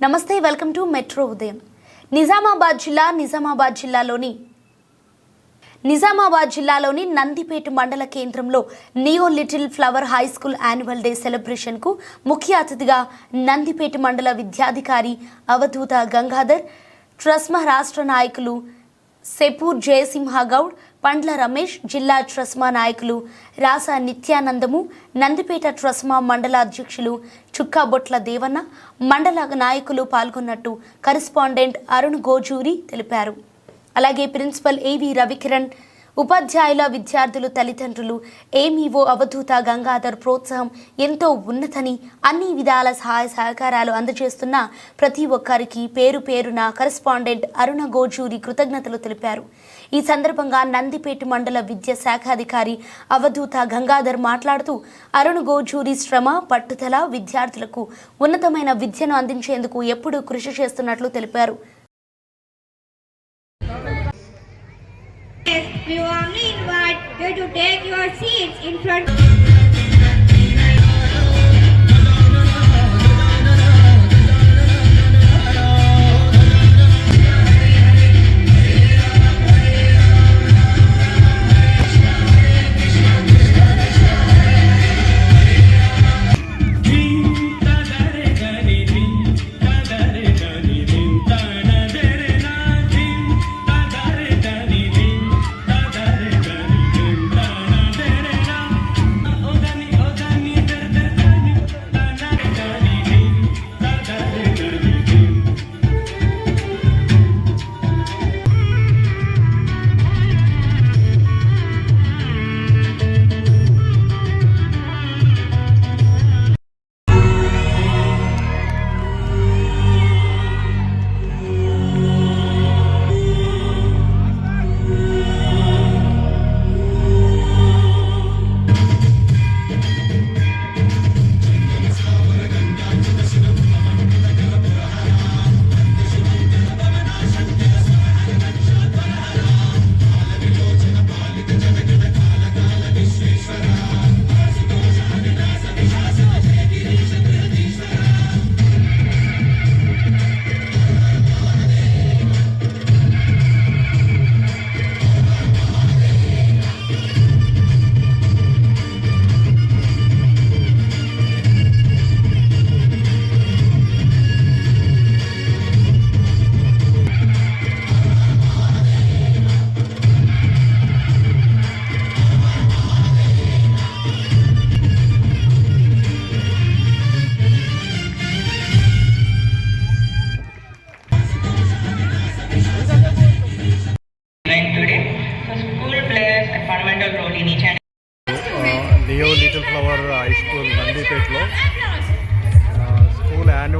నమస్తే welcome to metro ఉదయం. నిజామాబాద్ జిల్లా నిజామాబాద్ జిల్లాలోని నిజామాబాద్ జిల్లాలోని నందిపేట మండల కేంద్రంలో Neo Little Flower High School annual day సెలబ్రేషన్కు ముఖ్య అతిథిగా నందిపేట మండల విద్యాధికారి అవధూత గంగాధర్ ట్రస్మా రాష్ట్ర నాయకులు సెపూర్ జయసింహ గౌడ్ పండ్ల రమేష్ జిల్లా ట్రస్మా నాయకులు రాసా నిత్యానందము నందిపేట ట్రస్మా మండల అధ్యక్షులు చుక్కాబొట్ల దేవన్న మండల నాయకులు పాల్గొన్నట్టు కరిస్పాండెంట్ అరుణ్ గోజూరి తెలిపారు. అలాగే ప్రిన్సిపల్ ఏవి రవికిరణ్ ఉపాధ్యాయుల విద్యార్థులు తల్లిదండ్రులు ఏమీవో అవధూత గంగాధర్ ప్రోత్సాహం ఎంతో ఉన్నతని అన్ని విధాల సహాయ సహకారాలు అందజేస్తున్న ప్రతి ఒక్కరికి పేరు పేరున కరెస్పాండెంట్ అరుణ గోజూరి కృతజ్ఞతలు తెలిపారు. ఈ సందర్భంగా నందిపేట మండల విద్యా శాఖాధికారి అవధూత గంగాధర్ మాట్లాడుతూ అరుణ్ గోజూరి శ్రమ పట్టుదల విద్యార్థులకు ఉన్నతమైన విద్యను అందించేందుకు ఎప్పుడూ కృషి చేస్తున్నట్లు తెలిపారు. We warmly invite you to take your seats in front.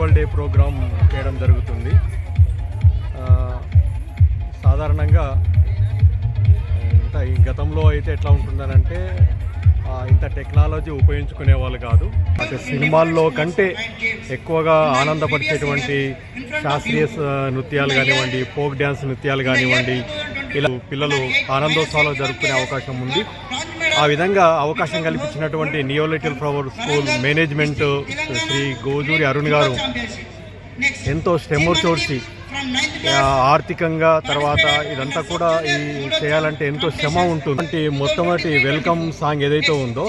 Annual day programme చేయడం జరుగుతుంది. సాధారణంగా ఇంత ఈ గతంలో అయితే ఎట్లా ఉంటుందనంటే ఇంత టెక్నాలజీ ఉపయోగించుకునే వాళ్ళు కాదు. అంటే సినిమాల్లో కంటే ఎక్కువగా ఆనందపరిచేటువంటి శాస్త్రీయ నృత్యాలు కానివ్వండి ఫోక్ డ్యాన్స్ నృత్యాలు కానివ్వండి ఇలా పిల్లలు ఆనందోత్సవాలు జరుపుకునే అవకాశం ఉంది. ఆ విధంగా అవకాశం కల్పించినటువంటి Neo Little Flower School management Shri Gojuri Arun garu ఎంతో శ్రమ చోర్చి ఆర్థికంగా తర్వాత ఇదంతా కూడా ఈ చేయాలంటే ఎంతో శ్రమ ఉంటుంది. అంటే మొట్టమొదటి వెల్కమ్ సాంగ్ ఏదైతే ఉందో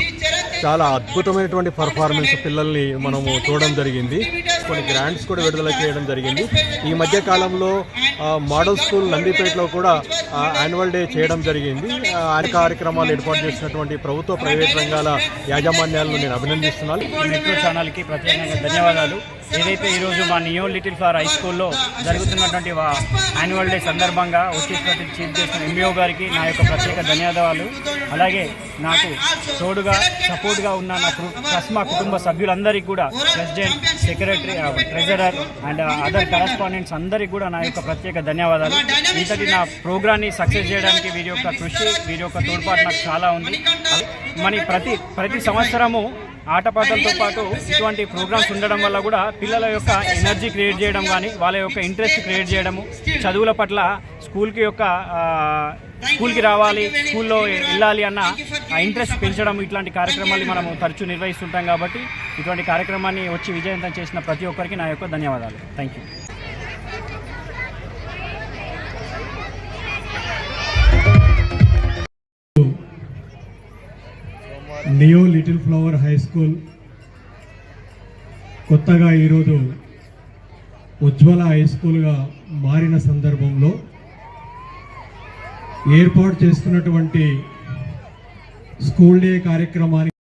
చాలా అద్భుతమైనటువంటి పర్ఫార్మెన్స్ పిల్లల్ని మనము చూడడం జరిగింది. కొన్ని గ్రాంట్స్ కూడా విడుదల చేయడం జరిగింది. ఈ మధ్య కాలంలో మోడల్ స్కూల్ నందిపేటలో కూడా యాన్యువల్ డే చేయడం జరిగింది. ఆ, కార్యక్రమాలు ఏర్పాటు చేసినటువంటి ప్రభుత్వ ప్రైవేట్ రంగాల యాజమాన్యాలను నేను అభినందిస్తున్నాను. ఈ ఛానల్కి ప్రత్యేకంగా ధన్యవాదాలు. ఏదైతే ఈరోజు మా నియో లిటిల్ ఫ్లవర్ హై స్కూల్లో జరుగుతున్నటువంటి యాన్యువల్ డే సందర్భంగా వచ్చేటువంటి చీఫ్ గెస్ట్ ఎంబీఓ గారికి నా యొక్క ప్రత్యేక ధన్యవాదాలు. అలాగే నాకు తోడుగా సపోర్ట్గా ఉన్న నా కు- కుటుంబ సభ్యులందరికీ కూడా president secretary treasurer and other correspondents అందరికీ కూడా నా యొక్క ప్రత్యేక ధన్యవాదాలు. ఇంతటి నా ప్రోగ్రాన్ని సక్సెస్ చేయడానికి వీరి యొక్క కృషి వీరి యొక్క తోడ్పాటు నాకు చాలా ఉంది. మరి ప్రతి ప్రతి సంవత్సరము ఆటపాటలతో పాటు ఇటువంటి ప్రోగ్రామ్స్ ఉండడం వల్ల కూడా పిల్లల యొక్క ఎనర్జీ క్రియేట్ చేయడం కానీ వాళ్ళ యొక్క ఇంట్రెస్ట్ క్రియేట్ చేయడము చదువుల పట్ల స్కూల్కి యొక్క స్కూల్కి రావాలి స్కూల్లో వెళ్ళాలి అన్న ఇంట్రెస్ట్ పెంచడం ఇట్లాంటి కార్యక్రమాలు మనము తరచూ నిర్వహిస్తుంటాం కాబట్టి ఇటువంటి కార్యక్రమాన్ని వచ్చి విజయవంతం చేసిన ప్రతి ఒక్కరికి నా యొక్క ధన్యవాదాలు. Thank you Neo Little Flower High School కొత్తగా ఈరోజు ఉజ్వల హై స్కూల్గా మారిన సందర్భంలో ఏర్పాటు చేస్తున్నటువంటి స్కూల్ డే కార్యక్రమానికి